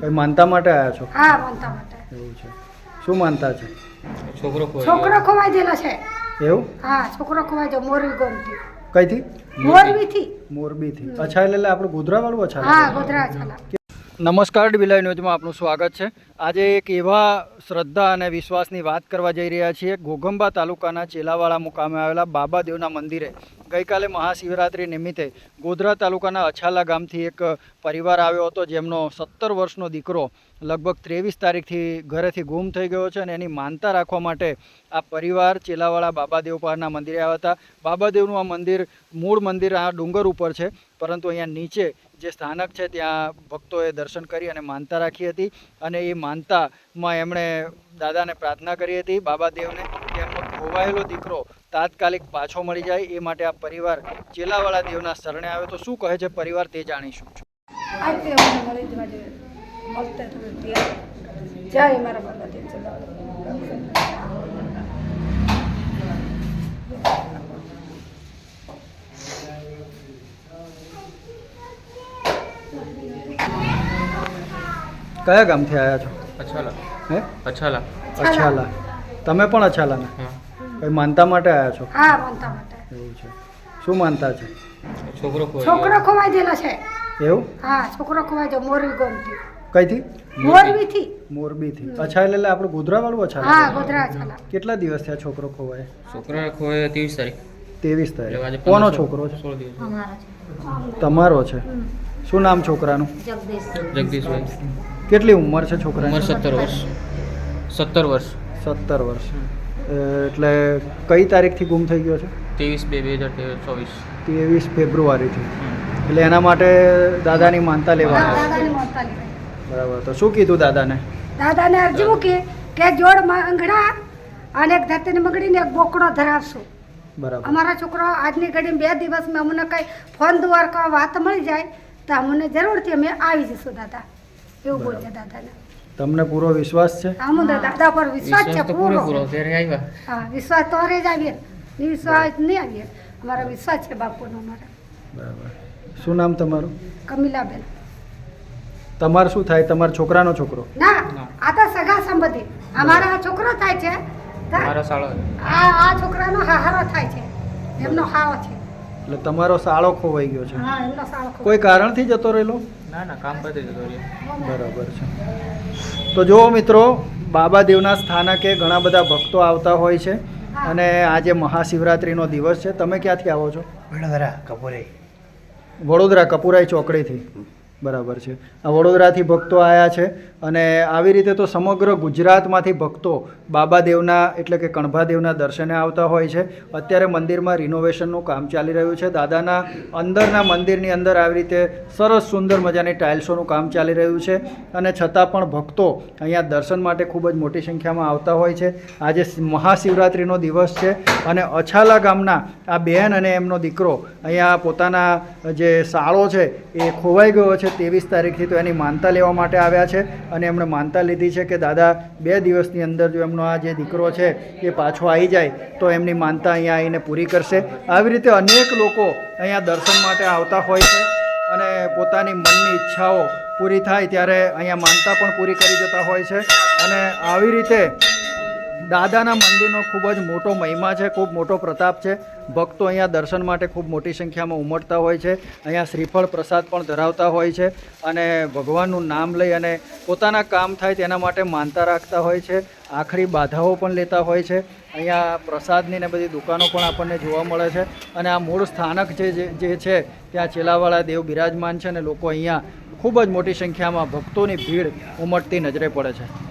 કઈ માનતા માટે આવ્યા છો? હા માનતા માટે. એવું છે. શું માનતા છે? છોકરો છોકરો ખોવાઈ ગયેલો છે. એવું? હા છોકરો ખોવાઈ ગયો મોરબી ગોમથી. કઈથી? મોરબીથી. મોરબીથી. અચ્છા એટલે આપણે ગોધરાવાળું અચ્છા હા ગોધરા છાલા નમસ્કાર ડિબિલાઈ ન્યૂઝમાં આપનું સ્વાગત છે. આજે એક એવા શ્રદ્ધા અને વિશ્વાસની વાત કરવા જઈ રહ્યા છીએ. ઘોઘંબા તાલુકાના ચેલાવાળા મુકામે આવેલા બાબાદેવના મંદિરે ગઈકાલે મહાશિવરાત્રિ નિમિત્તે ગોધરા તાલુકાના અછાલા ગામથી એક પરિવાર આવ્યો હતો જેમનો સત્તર વર્ષનો દીકરો લગભગ ત્રેવીસ તારીખથી ઘરેથી ગુમ થઈ ગયો છે અને એની માનતા રાખવા માટે આ પરિવાર ચેલાવાળા બાબાદેવ પારના મંદિરે આવ્યા હતા. બાબાદેવનું આ મંદિર મૂળ મંદિર આ ડુંગર ઉપર છે, પરંતુ અહીંયા નીચે જે સ્થાનક છે ત્યાં ભક્તોએ દર્શન કરી અને માનતા રાખી હતી અને એ માનતામાં એમણે દાદાને પ્રાર્થના કરી હતી બાબાદેવને કે એમનો ખોવાયેલો દીકરો તાત્કાલિક પાછો મળી જાય, એ માટે આ પરિવાર ચેલાવાળા દેવના શરણે આવ્યો. તો શું કહે છે પરિવાર તે જાણીશું. મળતે તમે ત્યાં જય મારા કયા ગામથી આવ્યા છો? અછાલા. હે? અછાલા. અછાલા. તમે પણ અછાલાના કઈ માનતા માટે આવ્યા છો? હા માનતા માટે. એવું છે. શું માનતા છે? છોકરો છોકરો ખોવાઈ ગયેલો છે. એવું? હા છોકરો ખોવાઈ ગયો મોરવી ગોમથી. કઈથી? મોરબીથી. મોરબીથી. અચ્છા એટલે આપણે ગોધરાવાળું હા અછાલા ગોધરા છાલા કેટલા દિવસ થયા છોકરો ખોવાય? છોકરા ખોવાય ત્રેવીસ તારીખ. ત્રેવીસ તારીખ. કોનો છોકરો છે? તમારો છે? શું નામ છોકરાનું? જગદીશભાઈ. કેટલી ઉંમર છે ઉંમર સત્તર વર્ષ. સત્તર વર્ષ. સત્તર વર્ષ. એટલે કઈ તારીખથી ગુમ થઈ ગયો છે? ત્રેવીસ બે બે હજાર ચોવીસ. ત્રેવીસ ફેબ્રુઆરીથી. એટલે એના માટે દાદાની માનતા લેવા બરાબર. તો શું કીધું દાદાને? દાદાને અરજી મૂકી કે જોડ અંગડા અને એક ધરતીની મંગળીને એક બોકડો ધરાવશું. બરાબર. અમારા છોકરો આજની ઘડી બે દિવસમાં અમને કંઈ ફોન દ્વારકા વાત મળી જાય તો અમને જરૂરથી અમે આવી જઈશું દાદા. એવું બોલ્યા દાદાને. તમને પૂરો વિશ્વાસ છે? અમને દાદા પર વિશ્વાસ છે પૂરો. પૂરો ત્યારે આવ્યા. હા વિશ્વાસ તો જ આવીએ. ને વિશ્વાસ નહીં આવીએ. અમારો વિશ્વાસ છે બાપુનો અમારા. બરાબર. શું નામ તમારું? કમિલાબેન. તમારે શું થાય? તમારા છોકરાનો છોકરો. ના ના. આ તો સગા સંબંધી. અમારા આ છોકરો થાય છે. મારો મારા આ આ છોકરાનો હાહારો થાય છે. એમનો હાવો છે. એટલે તમારો સાળો ખોવાઈ ગયો છે. હા એમનો સાળો કોઈ કારણથી જતો રહેલો? ના ના કામ પરથી જતો રહ્યો. બરાબર છે. તો જુઓ મિત્રો બાબા દેવના સ્થાનકે ઘણા બધા ભક્તો આવતા હોય છે અને આજે મહાશિવરાત્રિનો દિવસ છે. તમે ક્યાંથી આવો છો? વડોદરા કપુરાઈ. વડોદરા કપુરાઈ ચોકડીથી. બરાબર છે. આ વડોદરાથી ભક્તો આવ્યા છે અને આવી રીતે તો સમગ્ર ગુજરાતમાંથી ભક્તો બાબાદેવના એટલે કે કણભાદેવના દર્શને આવતા હોય છે. અત્યારે મંદિરમાં રિનોવેશનનું કામ ચાલી રહ્યું છે. દાદાના અંદરના મંદિરની અંદર આવી રીતે સરસ સુંદર મજાની ટાઇલ્સોનું કામ ચાલી રહ્યું છે અને છતાં પણ ભક્તો અહીંયા દર્શન માટે ખૂબ જ મોટી સંખ્યામાં આવતા હોય છે. આજે મહાશિવરાત્રિનો દિવસ છે અને અછાલા ગામના આ બહેન અને એમનો દીકરો અહીંયા પોતાના જે શાળો છે એ ખોવાઈ ગયો છે. ત્રેવીસ તારીખથી તો એની માનતા લેવા માટે આવ્યા છે અને એમણે માનતા લીધી છે કે દાદા, બે દિવસની અંદર જો એમનો આ જે દીકરો છે એ પાછો આવી જાય, તો એમની માનતા અહીંયા આવીને પૂરી કરશે. આવી રીતે અનેક લોકો અહીંયા દર્શન માટે આવતા હોય છે અને પોતાની મનની ઈચ્છાઓ પૂરી થાય ત્યારે અહીંયા માનતા પણ પૂરી કરી જતા હોય છે. અને આવી રીતે દાદાના મંદિરનો ખૂબ જ મોટો મહિમા છે, ખૂબ મોટો પ્રતાપ છે. ભક્તો અહીંયા દર્શન માટે ખૂબ મોટી સંખ્યામાં ઉમટતા હોય છે. અહીંયા શ્રીફળ પ્રસાદ પણ ધરાવતા હોય છે અને ભગવાનનું નામ લઈ અને પોતાના કામ થાય તેના માટે માનતા રાખતા હોય છે. આખરી બાધાઓ પણ લેતા હોય છે. અહીંયા પ્રસાદની ને બધી દુકાનો પણ આપણને જોવા મળે છે. અને આ મૂળ સ્થાનક જે જે છે, ત્યાં ચેલાવાળા દેવ બિરાજમાન છે અને લોકો અહીંયા ખૂબ જ મોટી સંખ્યામાં ભક્તોની ભીડ ઉમટતી નજરે પડે છે.